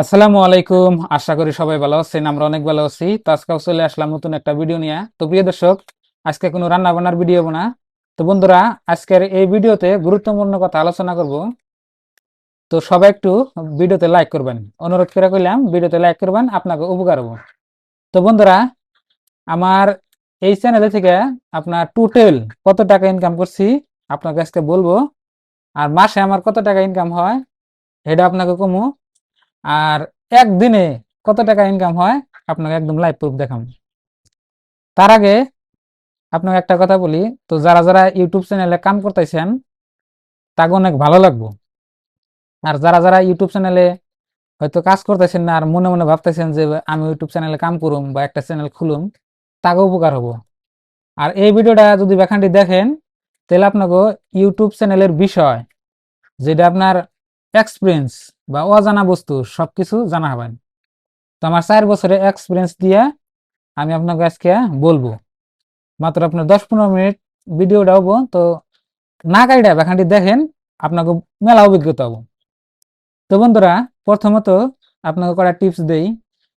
আসসালামু আলাইকুম। আশা করি সবাই ভালো আছেন, আমরা অনেক ভালো আছি। তো আজকেও চলে আসলাম নতুন একটা ভিডিও নিয়ে। তো প্রিয় দর্শক, আজকে কোনো রান্না বান্নার ভিডিও না। তো বন্ধুরা, আজকের এই ভিডিওতে গুরুত্বপূর্ণ কথা আলোচনা করব। তো সবাই একটু ভিডিওতে লাইক করবেন। অনুরোধ করে কইলাম ভিডিওতে লাইক করবেন, আপনাকে উপকার হব। তো বন্ধুরা, আমার এই চ্যানেলে থেকে আপনার টোটাল কত টাকা ইনকাম করছি, আপনাকে আজকে বলব। আর মাসে আমার কত টাকা ইনকাম হয় এটা আপনাকে কমু। আর একদিনে কত টাকা ইনকাম হয়? আপনাকে একদম লাইভ প্রুফ দেখাম তার আগে আপনাকে একটা কথা বলি, তো যারা যারা ইউটিউব চ্যানেলে কাম করতেছেন, তাকে অনেক ভালো লাগবো। আর যারা যারা ইউটিউব চ্যানেলে হয়তো কাজ করতেছেন না, আর মনে মনে ভাবতেছেন যে আমি ইউটিউব চ্যানেলে কাম করুম বা একটা চ্যানেল খুলুম তাকে উপকার হব। আর এই ভিডিওটা যদি ব্যাখানটি দেখেন, তাহলে আপনাকে ইউটিউব চ্যানেলের বিষয়, যেটা আপনার এক্সপিরিয়েন্স বা অজানা বস্তু, সবকিছু জানা হবেন তো আমার চার বছরের এক্সপিরিয়েন্স দিয়ে আমি আপনাকে আজকে বলব। মাত্র আপনার দশ পনেরো মিনিট ভিডিওটা হব। তো না কাইটা এখানটি দেখেন, আপনাকে মেলা অভিজ্ঞতা হব। তো বন্ধুরা, প্রথমত আপনাকে কটা টিপস দেই।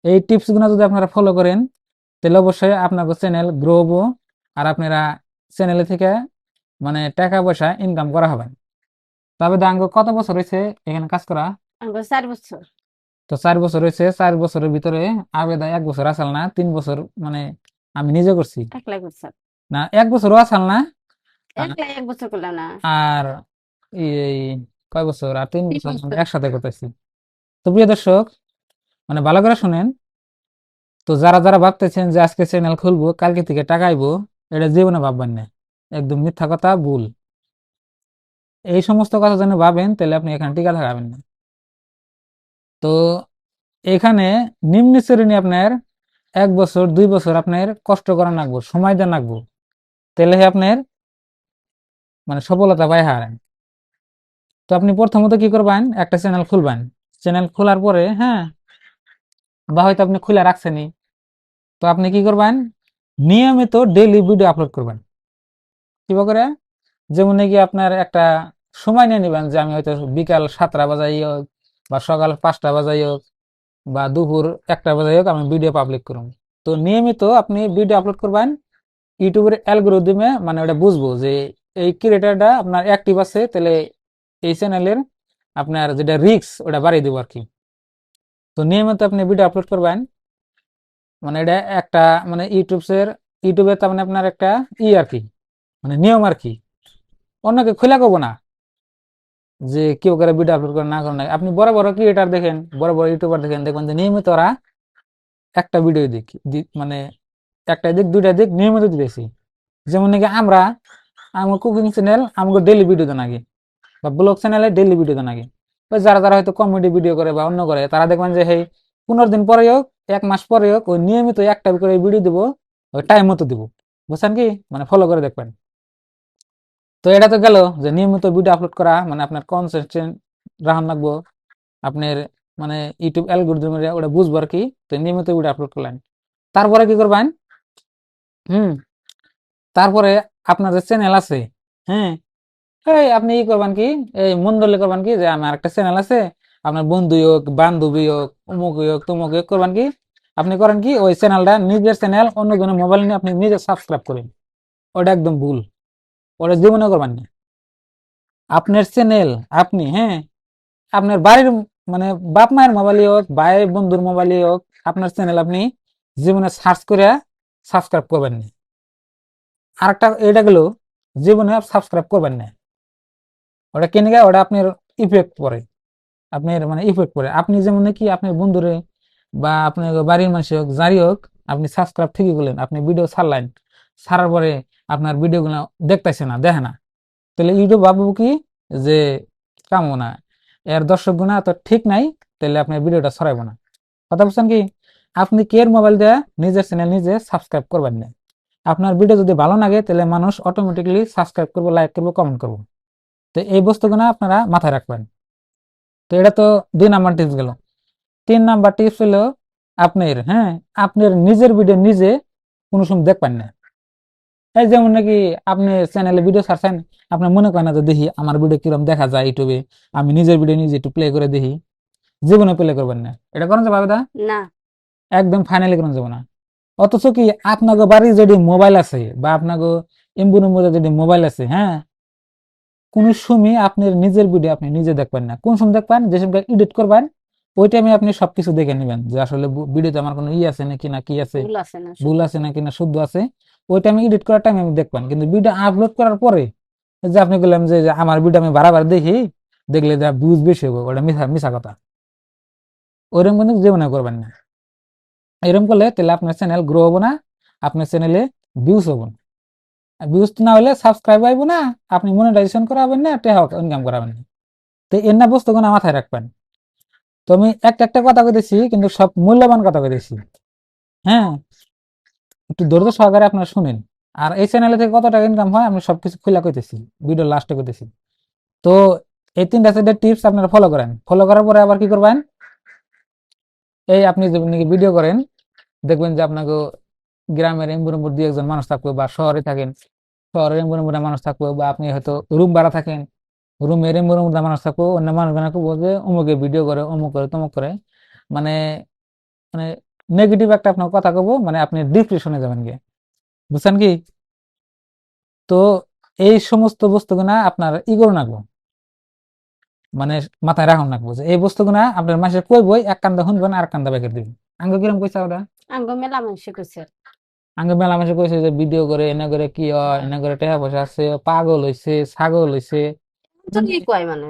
এই টিপসগুলো যদি আপনারা ফলো করেন, তাহলে অবশ্যই আপনাকে চ্যানেল গ্রো হব আর আপনারা চ্যানেলে থেকে মানে টাকা পয়সা ইনকাম করা হবে। তবে দাঙ্গ কত বছর হয়েছে এখানে কাজ করা? চার বছর। তো চার বছর হয়েছে চার বছরের ভিতরে আবেদা এক বছর আসাল না তিন বছর মানে আমি নিজে করছি। না এক বছরও আসাল না। একলা এক বছর করলাম না। আর এই কয় বছর? আর তিন বছর বছর। একসাথে করতেছি। তো প্রিয় দর্শক মানে ভালো করে শুনেন। তো যারা যারা ভাবতেছেন যে আজকে চ্যানেল খুলবো কালকে থেকে টাকা আইবো এটা জীবনে ভাববেন না। একদম মিথ্যা কথা ভুল। এই সমস্ত কথা যেন ভাবেন তাহলে আপনি এখানে টিকা থাকাবেন না। তো এখানে নিম্ন শ্রেণি আপনার এক বছর, দুই বছর আপনার কষ্ট করা লাগবো সময় দেন লাগবো তাহলে আপনার মানে সফলতা পায় হারেন তো আপনি প্রথমত কি করবেন? একটা চ্যানেল খুলবেন। চ্যানেল খোলার পরে হ্যাঁ বা হয়তো আপনি খুলে রাখছেনই। তো আপনি কি করবেন? নিয়মিত ডেইলি ভিডিও আপলোড করবেন। কীভাবে করে? যেমন নাকি আপনার একটা সময় নিয়ে নেবেন যে আমি হয়তো বিকাল সাতটা হোক বা সকাল পাঁচটা বাজাই হোক বা দুপুর একটা বাজাই হোক আমি ভিডিও পাবলিক করুন তো নিয়মিত আপনি ভিডিও আপলোড করবেন, ইউটিউবের অ্যালগোরিদমে মানে ওটা বুঝব যে এই ক্রিয়েটারটা আপনার অ্যাক্টিভ আছে, তাহলে এই চ্যানেলের আপনার যেটা রিক্স ওটা বাড়িয়ে দেবো আর কি তো নিয়মিত আপনি ভিডিও আপলোড করবেন মানে এটা একটা মানে ইউটিউবের ইউটিউবে তার মানে আপনার একটা ই আর কি মানে নিয়ম আর কি অন্যকে খোলা করব না। যে কেউ করে ভিডিও আপলোড করে না করে না আপনি বড় বড় ক্রিয়েটার দেখেন বড় বড় ইউটিউবার দেখেন, দেখবেন যে নিয়মিত ওরা একটা ভিডিও দিক মানে একটা দিক দুইটা দিক নিয়মিত দিতেছি। যেমন নাকি আমরা, আমার কুকিং চ্যানেল আমাকে ডেলি ভিডিও দেন আগে, বা ব্লগ চ্যানেলে ডেলি ভিডিও দেন আগে। যারা যারা হয়তো কমেডি ভিডিও করে বা অন্য করে, তারা দেখবেন যে সেই পনেরো দিন পরে হোক, এক মাস পরে হোক, ওই নিয়মিত একটা করে ভিডিও দিব, ওই টাইম মতো দিব। বুঝছেন কি? মানে ফলো করে দেখবেন। তো এটা তো গেল যে নিয়মিত ভিডিও আপলোড করা মানে আপনার কনসিস্টেন্ট রাখান লাগবো। আপনার মানে ইউটিউব অ্যালগোরিদমের ওটা বুঝব আর কি, তো নিয়মিত ভিডিও আপলোড করলেন। তারপরে কি করবেন? হুম, তারপরে আপনার যে চ্যানেল আছে হ্যাঁ এই আপনি ই করবেন কি, এই মন ধরলে করবেন কি যে আমার একটা চ্যানেল আছে, আপনার বন্ধু হোক, বান্ধবী হোক, অমুক হোক, তমুক হোক, করবেন কি, আপনি করেন কি, ওই চ্যানেলটা নিজের চ্যানেল অন্য জনের মোবাইল নিয়ে আপনি নিজে সাবস্ক্রাইব করেন। ওটা একদম ভুল। ওটা জীবনে করবেন না। আপনার চ্যানেল আপনি হ্যাঁ? আপনার বাড়ির মানে বাপ মায়ের মোবাইলে হোক, ভাই, বন্ধুর মোবাইলে হোক, আপনার চ্যানেল আপনি জীবনে সার্চ করে সাবস্ক্রাইব করবেন না। আরেকটা এটা গেল, জীবনে সাবস্ক্রাইব করবেন না। ওটা কেন গা? ওটা আপনার ইফেক্ট পড়ে। আপনার মানে ইফেক্ট পড়ে। আপনি যেমন কি আপনার বন্ধুরে বা আপনার বাড়ির মানুষ হোক, যারই হোক, আপনি সাবস্ক্রাইব ঠিকই করলেন, আপনি ভিডিও ছাড়লেন। ছাড়ার পরে আপনার ভিডিওগুলো দেখতেছে না, দেখে না। তাহলে ইউটিউব ভাববো কি যে, কামো না, এর দর্শক গুণা তো ঠিক নাই, তাহলে আপনার ভিডিওটা ছড়াইবো না। কথা বলছেন কি? আপনি কের মোবাইল দিয়ে নিজের চ্যানেল নিজে সাবস্ক্রাইব করবেন না? আপনার ভিডিও যদি ভালো লাগে, তাহলে মানুষ অটোমেটিকলি সাবস্ক্রাইব করব লাইক করব কমেন্ট করব। তো এই বস্তুগুলো আপনারা মাথায় রাখবেন। তো এটা তো দুই নাম্বার টিপস গেল। তিন নাম্বার টিপস হলো, আপনার হ্যাঁ আপনার নিজের ভিডিও নিজে কোনো সময় দেখবেন না। এই যেমন নাকি আপনি চ্যানেলে ভিডিও ছাড়ছেন আপনি মনে করেন না যে দেখি আমার ভিডিও কীরকম দেখা যায় ইউটিউবে আমি নিজের ভিডিও নিজে একটু প্লে করে দেখি জীবনে প্লে করবেন না। এটা করেন যাবে দা না। একদম ফাইনালি করেন যাবে না। অথচ কি আপনাকে বাড়ি যদি মোবাইল আছে বা আপনাকে এমবুনের মধ্যে যদি মোবাইল আছে হ্যাঁ? কোন সময় আপনার নিজের ভিডিও আপনি নিজে দেখবেন না। কোন সময় দেখবেন? যে সময় এডিট করবেন ওই টাইমে আপনি সবকিছু দেখে নেবেন যে আসলে ভিডিওতে আমার কোনো ই আছে নাকি না কি আছে ভুল আছে না ভুল আছে নাকি না শুদ্ধ আছে ওই টাইমে এডিট করার টাইমে আমি দেখবেন। কিন্তু ভিডিও আপলোড করার পরে যে আপনি বললাম যে যে আমার ভিডিও আমি বারবার দেখি দেখলে যা ভিউজ বেশি হবে ওটা মিশা মিশা কথা। ওইরকম কিন্তু জীবনে করবেন না। এরকম করলে তাহলে আপনার চ্যানেল গ্রো হব না আপনার চ্যানেলে ভিউজ হব না। ভিউজ না হলে সাবস্ক্রাইব আইবো না আপনি মনিটাইজেশন করাবেন না টেহা ইনকাম করাবেন না। তো এর না বস্তুগুলো মাথায় রাখবেন। তো আমি একটা একটা কথা কইতেছি, কিন্তু সব মূল্যবান কথা কইতেছি। হ্যাঁ? একটু ধৈর্য সহকারে আপনারা শুনেন। আর এই চ্যানেলে থেকে কত টাকা ইনকাম হয়, আমি সবকিছু খোলা কইতেছি ভিডিও লাস্টে কইতেছি। তো এই তিনটা চারটে টিপস আপনারা ফলো করেন। ফলো করার পরে আবার কি করবেন? এই আপনি নাকি ভিডিও করেন, দেখবেন যে আপনাকে গ্রামের এম্বুরেম্বুর দুই একজন মানুষ থাকবে বা শহরে থাকেন। শহরের এম্বুরেম্বুরে মানুষ থাকবে বা আপনি হয়তো রুম ভাড়া থাকেন। রুমের এম্বুরেম্বুরে মানুষ থাকবে অন্য মানুষগুলো বলবে যে অমুকে ভিডিও করে অমুক করে তমুক করে। মানে মানে নেগেটিভ একটা আপনার কথা কব মানে আপনি ডিপ্রেশনে যাবেন গিয়ে। বুঝছেন কি? তো এই সমস্ত বস্তুগুলা আপনার ই করুন রাখব মানে মাথায় রাখুন রাখব যে এই বস্তুগুলা আপনার মাসে কই বই এক কান্দা শুনবেন আর কান্দা বেকের দিবেন আঙ্গ কিরম কইছা ওটা আঙ্গ মেলা মানুষ কইছে। আঙ্গ মেলা মাসে কইছে যে ভিডিও করে এনে করে কি হয় এনে করে টাকা পয়সা আছে পাগল হইছে ছাগল হইছে।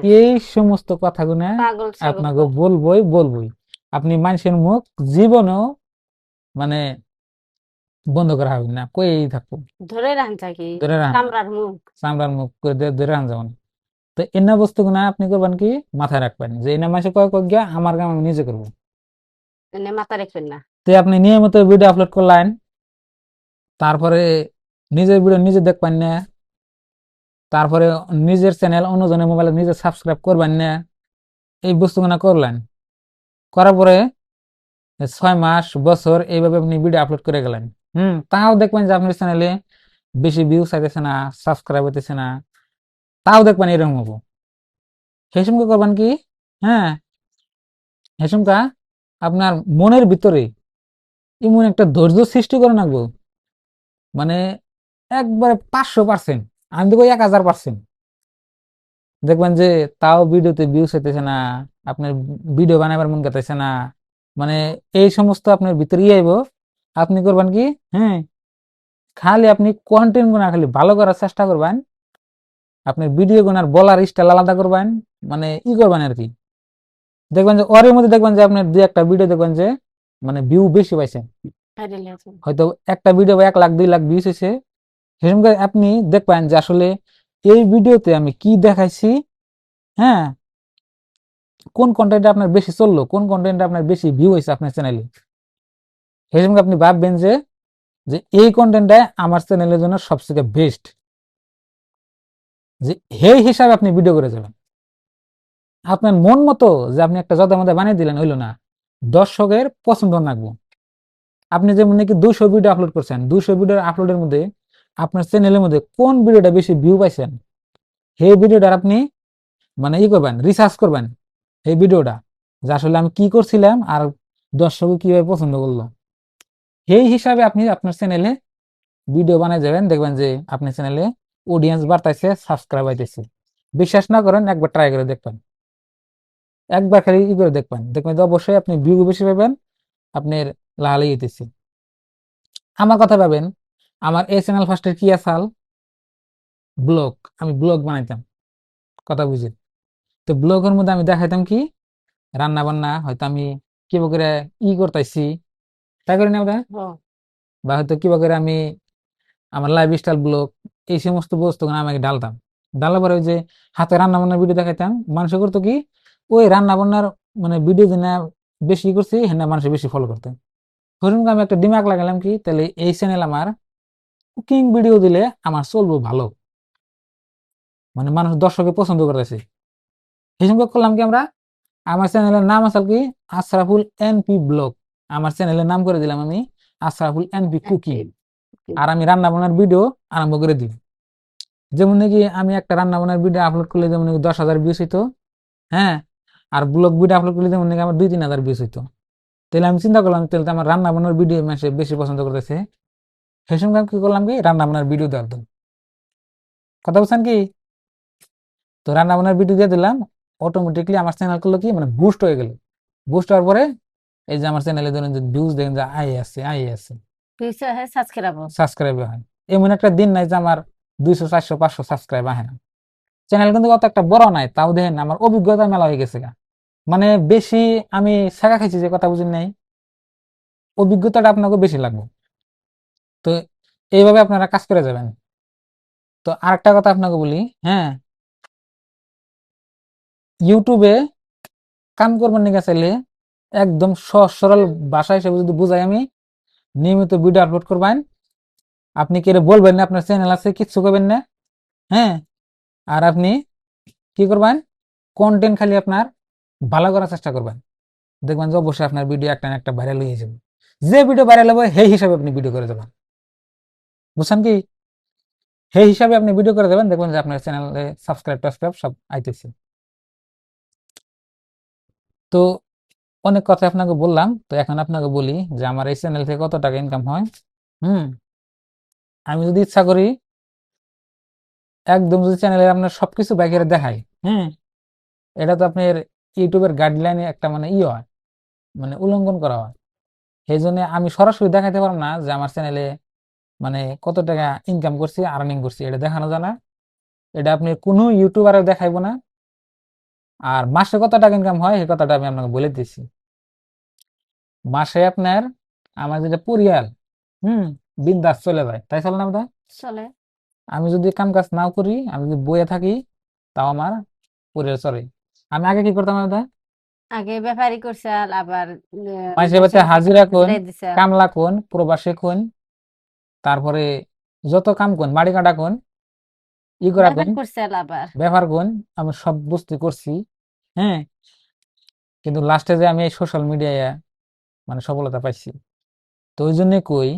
এই সমস্ত কথাগুলা আপনাকে বলবই বলবই। আপনি মানুষের মুখ জীবনেও মানে বন্ধ করা হবে না কই থাকব। ধরে রাখন থাকি ধরে রাখেন। মুখ। চামড়ার মুখ করে ধরে- রাখেন যেমন। তো এনা বস্তুগুলা আপনি করবেন কি? মাথায় রাখবেন যে এনা মাসে কয় কয় গিয়া আমার কাম আমি নিজে করব। মাথা রাখবেন না। তো আপনি নিয়মিত ভিডিও আপলোড করলেন তারপরে নিজের ভিডিও নিজে দেখবেন না তারপরে নিজের চ্যানেল অন্যজনের মোবাইলে নিজে সাবস্ক্রাইব করবেন না, এই বস্তুগুলো করলেন। করার পরে ছয় মাস, বছর এইভাবে আপনি ভিডিও আপলোড করে গেলেন। হুম, তাও দেখবেন যে আপনার চ্যানেলে বেশি ভিউ চাইতেছে না সাবস্ক্রাইব হইতেছে না। তাও দেখবেন এরকম হব। সেই করবেন কি? হ্যাঁ সময় আপনার মনের ভিতরে এমন একটা ধৈর্য সৃষ্টি করে রাখব মানে একবারে পাঁচশো পার্সেন্ট আমি দেখব এক হাজার পার্সেন্ট। দেখবেন যে তাও ভিডিওতে ভিউজ হইতেছে না আপনার ভিডিও বানাবার মন করতেছে না মানে এই সমস্ত আপনার ভিতরে আইব। আপনি করবেন কি হ্যাঁ খালি আপনি কন্টেন্ট গুনা খালি ভালো করার চেষ্টা করবেন আপনার ভিডিও গুনার বলার স্টাইল আলাদা করবেন মানে ই করবেন আর কি। দেখবেন যে ওর মধ্যে দেখবেন যে আপনার দুই একটা ভিডিও দেখবেন যে মানে ভিউ বেশি পাইছেন। হয়তো একটা ভিডিও এক লাখ দুই লাখ ভিউজ হয়েছে সেরকম আপনি দেখবেন যে আসলে এই ভিডিওতে আমি কি দেখাইছি হ্যাঁ? কোন কন্টেন্ট আপনার বেশি চলল, কোন কন্টেন্ট আপনার বেশি ভিউ হয়েছে আপনার চ্যানেলে সেরকম আপনি ভাববেন যে যে এই কন্টেন্টটা আমার চ্যানেলের জন্য সবথেকে বেস্ট যে সেই হিসাবে আপনি ভিডিও করে যাবেন। আপনার মন মতো যে আপনি একটা যত মধ্যে বানিয়ে দিলেন, হইল না। দর্শকের পছন্দ রাখব আপনি যেমন নাকি দুশো ভিডিও আপলোড করছেন দুশো ভিডিও আপলোডের মধ্যে আপনার চ্যানেলের মধ্যে কোন ভিডিওটা বেশি ভিউ পাইছেন, সেই ভিডিওটা আপনি মানে ই করবেন রিসার্চ করবেন এই ভিডিওটা যে আসলে আমি কি করছিলাম আর দর্শক কীভাবে পছন্দ করল। সেই হিসাবে আপনি আপনার চ্যানেলে ভিডিও বানায় যাবেন, দেখবেন যে আপনার চ্যানেলে অডিয়েন্স বাড়তাইছে সাবস্ক্রাইব আইতেছে বিশ্বাস না করেন, একবার ট্রাই করে দেখবেন। একবার খালি ই করে দেখবেন দেখবেন যে অবশ্যই আপনি ভিউ বেশি পাবেন, আপনার লাল ইতেছে আমার কথা ভাবেন আমার এই চ্যানেল ফার্স্টের কি আসাল ব্লগ আমি ব্লগ বানাইতাম কথা বুঝি। তো ব্লগের মধ্যে আমি দেখাইতাম কি রান্না বান্না হয়তো আমি কিবা করে ই করতেছি তাই করি না বা হয়তো কিবা করে আমি আমার লাইফ স্টাইল ব্লগ এই সমস্ত বস্তু আমাকে ডালতাম ডালার পরে ওই যে হাতে রান্না বান্নার ভিডিও দেখাইতাম মানুষ করতো কি ওই রান্না বান্নার মানে ভিডিও যেন বেশি ই করছে হ্যাঁ মানুষ বেশি ফলো করতে। ধরুন আমি একটা দিমাগ লাগালাম কি তাহলে এই চ্যানেল আমার কুকিং ভিডিও দিলে আমার চলবো ভালো। মানে মানুষ দর্শকে পছন্দ করতেছে। সেই সঙ্গে করলাম কি আমরা আমার চ্যানেলের নাম আসল কি আশরাফুল এনপি ব্লগ। আমার চ্যানেলের নাম করে দিলাম আমি আশরাফুল এনপি কুকিং আর আমি রান্না বান্নার ভিডিও আরম্ভ করে দিই। যেমন নাকি আমি একটা রান্না বান্নার ভিডিও আপলোড করলে যেমন নাকি দশ হাজার ভিউস হইতো হ্যাঁ? আর ব্লগ ভিডিও আপলোড করলে যেমন নাকি আমার দুই তিন হাজার ভিউজ হইতো। তাহলে আমি চিন্তা করলাম তাহলে তো আমার রান্না বান্নার ভিডিও মানুষ বেশি পছন্দ করতেছে। সেই সঙ্গে আমি কি করলাম কি? রান্না বান্নার ভিডিও দেওয়ার জন্য। কথা বলছেন কি? তো রান্না বান্নার ভিডিও দিয়ে দিলাম অটোমেটিকলি আমার চ্যানেল করল কি মানে বুস্ট হয়ে গেল। বুস্ট হওয়ার পরে এই যে আমার চ্যানেলে ধরেন যে ভিউজ দেখেন যে আই আছে আই আছে সাবস্ক্রাইব সাবস্ক্রাইব হয় এমন একটা দিন নাই যে আমার দুইশো চারশো পাঁচশো সাবস্ক্রাইব আহে না। চ্যানেল কিন্তু অত একটা বড় নাই তাও দেখেন আমার অভিজ্ঞতা মেলা হয়ে গেছে মানে বেশি আমি শেখা খাইছি যে কথা বুঝেন নাই। অভিজ্ঞতাটা আপনাকে বেশি লাগবে। তো এইভাবে আপনারা কাজ করে যাবেন। তো আরেকটা কথা আপনাকে বলি হ্যাঁ। ইউটিউবে কাম করবেন নিকা চাইলে একদম সরল ভাষা হিসেবে যদি বুঝাই আমি, নিয়মিত ভিডিও আপলোড করবেন। আপনি কে বলবেন না? আপনার চ্যানেল আছে, কিচ্ছু করবেন না হ্যাঁ। আর আপনি কি করবেন? কন্টেন্ট খালি আপনার ভালো করার চেষ্টা করবেন। দেখবেন যে অবশ্যই আপনার ভিডিও একটা না একটা ভাইরাল হয়ে যাবে। যে ভিডিও ভাইরাল হবে, সেই হিসাবে আপনি ভিডিও করে যাবেন। বুঝছেন কি? সেই হিসাবে আপনি ভিডিও করে দেবেন, দেখবেন যে আপনার চ্যানেলে সাবস্ক্রাইব টাবস্ক্রাইব সব আইতেছে। তো অনেক কথা আপনাকে বললাম, তো এখন আপনাকে বলি যে আমার এই চ্যানেল থেকে কত টাকা ইনকাম হয়? হুম? আমি যদি ইচ্ছা করি, একদম যদি চ্যানেলে আপনার সবকিছু বাইকের দেখাই হ্যাঁ এটা তো আপনার ইউটিউবের গাইডলাইনে একটা মানে ই হয় মানে উল্লঙ্ঘন করা হয়। সেই জন্য আমি সরাসরি দেখাতে পারব না যে আমার চ্যানেলে মানে কত টাকা ইনকাম করছি আর্নিং করছি এটা দেখানো যায় না। এটা আপনি কোনো ইউটিউবারে দেখাইবো না। আর মাসে কত টাকা ইনকাম হয় সেই কথাটা আমি আপনাকে বলে দিচ্ছি মাসে আপনার আমার যেটা পরিয়াল হুম বিন্দাস চলে যায়। তাই চলে না বোধহয়? চলে। আমি যদি কাম কাজ নাও করি আমি যদি বইয়ে থাকি তাও আমার পরিবার চলে। আমি আগে কি করতাম বোধহয়? আগে ব্যাপারি করছে আবার মাসে বাসে হাজিরা কোন কামলা কোন প্রবাসী কোন তারপরে যত কাম কোন বাড়ি কাটা কোন ই করা কোন ব্যাপার করছে আবার। ব্যবহার কোন আমি সব বস্তু করছি হ্যাঁ? কিন্তু লাস্টে যে আমি এই সোশ্যাল মিডিয়ায় মানে সফলতা পাইছি তো ওই জন্য কই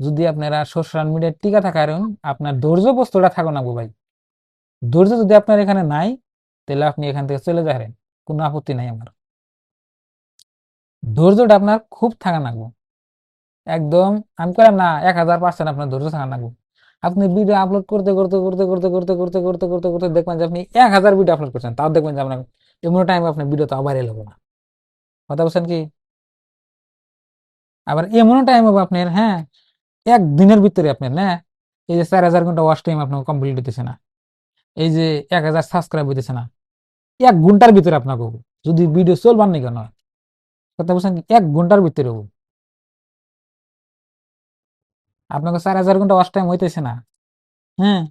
যদি আপনারা সোশ্যাল মিডিয়ায় টিকা থাকারেন আপনার ধৈর্য বস্তুটা থাকো না গো ভাই। ধৈর্য যদি আপনার এখানে নাই তাহলে আপনি এখান থেকে চলে যাবেন কোনো আপত্তি নাই আমার। ধৈর্যটা আপনার খুব থাকা লাগবো একদম। আমি করাম না, এক হাজার পার্সেন্ট আপনার ধৈর্য থাকা লাগবো। আপনি ভিডিও আপলোড করতে করতে করতে করতে করতে করতে করতে করতে করতে দেখবেন যে আপনি এক হাজার ভিডিও আপলোড করছেন। তাও দেখবেন যে আপনার এমন টাইম আপনার ভিডিও তাও ভাইরাল হবে না। কথা বলছেন কি? আবার এমন টাইম হবে আপনার হ্যাঁ এক দিনের ভিতরে আপনার না, এই যে চার হাজার ঘণ্টা ওয়াচ টাইম আপনার কমপ্লিট হইতেছে না। এই যে এক হাজার সাবস্ক্রাইব হইতেছে না। এক ঘণ্টার ভিতরে আপনাকে। যদি ভিডিও চলবার নি কেন কথা বলছেন? এক ঘণ্টার ভিতরে হবে। আপনাকে চার হাজার ঘণ্টা ওয়াচ টাইম হইতেছে না। হ্যাঁ?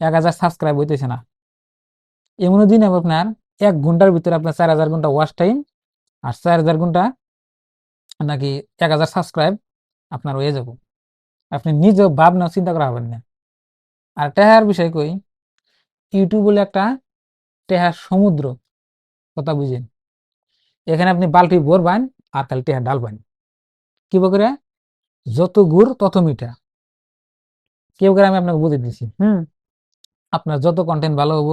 এক হাজার সাবস্ক্রাইব হইতেছে না। এমন দিন আপনার এক ঘণ্টার ভিতরে আপনার চার হাজার ঘণ্টা ওয়াচ টাইম আর চার হাজার ঘণ্টা নাকি এক হাজার সাবস্ক্রাইব আপনার হয়ে যাব। আপনি নিজেও ভাবনা চিন্তা করা হবেন না। আর টেহার বিষয় কই? ইউটিউব বলে একটা টেহার সমুদ্র। কথা বুঝেন। এখানে আপনি বালতি ভরবেন আর খালি টেহা ডালবেন কি করে যত গুড় তত মিঠা। কেউ করে আমি আপনাকে বুঝে দিচ্ছি হুম। আপনার যত কন্টেন্ট ভালো হব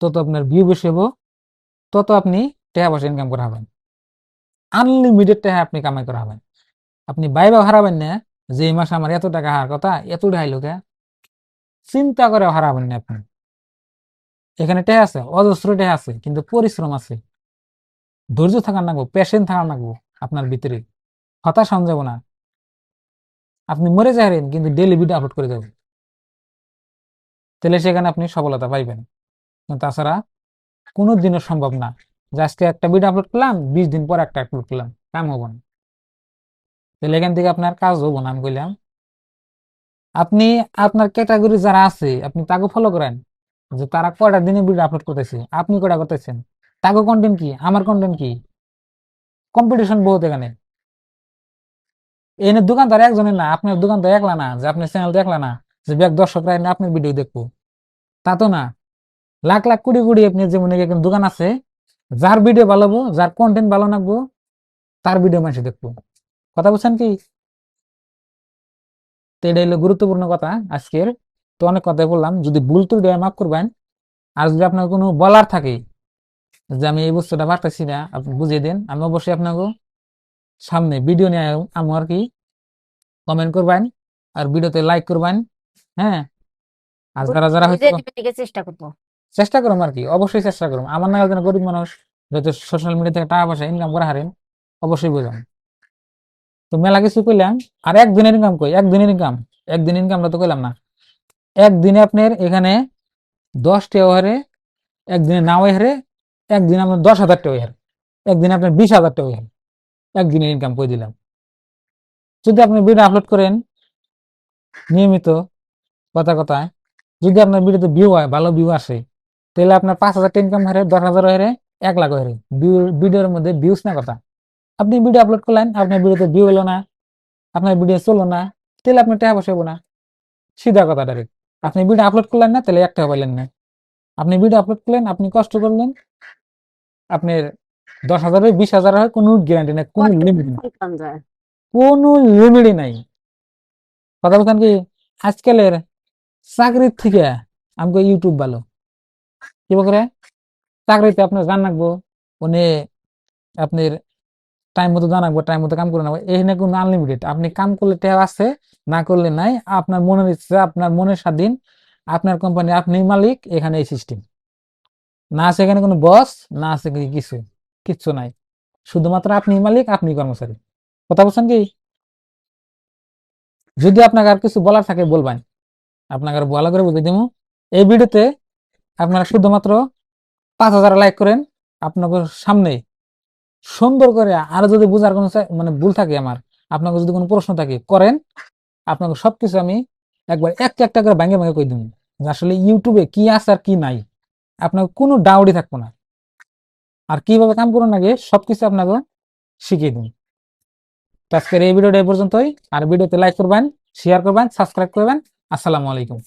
তত আপনার ভিউ বেশি হব তত আপনি টাকা পয়সা ইনকাম করা হবেন। আনলিমিটেড টাকা আপনি কামাই করা হবেন। আপনি বাইবা হারাবেন না যে এই মাসে আমার এত টাকা হার কথা এত টাকা লোকে চিন্তা করে হারাবেন না আপনি। এখানে টেহা আছে অজস্র টেহা আছে কিন্তু পরিশ্রম আছে। ধৈর্য থাকার লাগবো পেশেন্ট থাকার লাগবো আপনার ভিতরে। হতাশ হন যাব না। আপনি মরে যাবেন কিন্তু ডেলি ভিডিও আপলোড করে যাবেন। তাহলে সেখানে আপনি সফলতা পাইবেন। তাছাড়া কোনো দিনও সম্ভব না। আজকে একটা ভিডিও আপলোড করলাম, বিশ দিন পর একটা আপলোড করলাম, কাম হব না। তাহলে এখান থেকে আপনার কাজ হব না, আমি কইলাম। আপনি, আপনার ক্যাটাগরি যারা আছে, আপনি তাকে ফলো করেন। যে তারা কয়টা দিনে ভিডিও আপলোড করতেছে, আপনি কয়টা করতেছেন? তাকে কন্টেন্ট কি? আমার কন্টেন্ট কি? কম্পিটিশন বহুত এখানে। এনে দোকানদার একজনের না, আপনার দোকানদার একলা না, যে আপনার চ্যানেল দেখলা না, যে ব্যাগ দর্শকরা এনে আপনার ভিডিও দেখব। তা তো না। লাখ লাখ কোটি কোটি আপনি যেমন এখানে দোকান আছে, যার ভিডিও ভালো হব যার কন্টেন্ট ভালো লাগবো, তার ভিডিও মানুষ দেখব। কথা বলছেন কি? তো এটা হলো গুরুত্বপূর্ণ কথা আজকের। তো অনেক কথাই বললাম, যদি ভুল ত্রুটি হয় মাফ করবেন। আর যদি আপনার কোনো বলার থাকে, যে আমি এই বস্তুটা পারতেছি না, আপনি বুঝিয়ে দিন, আমি অবশ্যই আপনাকে সামনে ভিডিও নিয়ে আমি আর কি কমেন্ট করবেন আর ভিডিওতে লাইক করবেন হ্যাঁ আর যারা যারা হয়তো চেষ্টা করব চেষ্টা করুন আর কি অবশ্যই চেষ্টা করুন আমার নাগাল যেন গরিব মানুষ যত সোশ্যাল মিডিয়া থেকে টাকা পয়সা ইনকাম করে হারেন অবশ্যই বুঝান তো মেলা কিছু কইলাম আর একদিনের ইনকাম কই একদিনের ইনকাম একদিন ইনকামটা তো কইলাম না একদিনে আপনার এখানে দশ টাকা হারে একদিনে নাও হারে একদিনে আপনার দশ হাজার টাকা হারে একদিনে আপনার বিশ হাজার টাকা হারে একদিনের ইনকাম করে দিলাম। যদি আপনি ভিডিও আপলোড করেন, নিয়মিত, কথা কথায়, যদি আপনার ভিডিওতে ভিউ হয়, ভালো ভিউ আসে, তাহলে আপনার পাঁচ হাজার ইনকাম হারে দশ হাজার হারে এক লাখ হারে ভিডিওর মধ্যে ভিউস না কথা। আপনি ভিডিও আপলোড করলেন, আপনার ভিডিওতে ভিউ এলো না, আপনার ভিডিও চলো না, তাহলে আপনার টাকা পয়সা না। সিধা কথা ডাইরেক্ট আপনি ভিডিও আপলোড করলেন না, তাহলে এক টাকা পাইলেন না। আপনি ভিডিও আপলোড করলেন, আপনি কষ্ট করলেন, আপনার দশ হাজার হয় বিশ হাজার হয় কোনো গ্যারান্টি নাই কোনো লিমিট নাই। কোনো লিমিটই নাই। কথা বলছেন কি আজকালের চাকরির থেকে আমাকে ইউটিউব ভালো। কি করে চাকরিতে আপনার জান রাখব উনি আপনার টাইম মতো জানাব টাইম মতো কাম করে নেব এখানে কোনো আনলিমিটেড আপনি কাম করলে আছে না করলে নাই আপনার মনের ইচ্ছা আপনার মনের স্বাধীন আপনার কোম্পানি আপনি মালিক এখানে এই সিস্টেম না আছে এখানে কোনো বস না আছে কিছু। কিচ্ছু নাই। শুধুমাত্র আপনি মালিক, আপনি কর্মচারী। কথা বলছেন কি? যদি আপনাকে আর কিছু বলার থাকে বলবেন। আপনাকে আর ভালো করে বুঝে দিব এই ভিডিওতে আপনারা শুধুমাত্র পাঁচ হাজার লাইক করেন। আপনাদের সামনে সুন্দর করে আর যদি বোঝার কোনো মানে ভুল থাকে আমার আপনাকে যদি কোনো প্রশ্ন থাকে, করেন। আপনাকে সবকিছু আমি একবার একটা একটা করে ভাঙে ভাঙে কই দিব আসলে ইউটিউবে কি আছে আর কি নাই। আপনার কোনো ডাউটই থাকব না। আর কীভাবে কাম করুন আগে সবকিছু আপনাকে শিখিয়ে দিন আজকের এই ভিডিওটা এই পর্যন্তই। আর ভিডিওতে লাইক করবেন শেয়ার করবেন সাবস্ক্রাইব করবেন। আসসালামু আলাইকুম।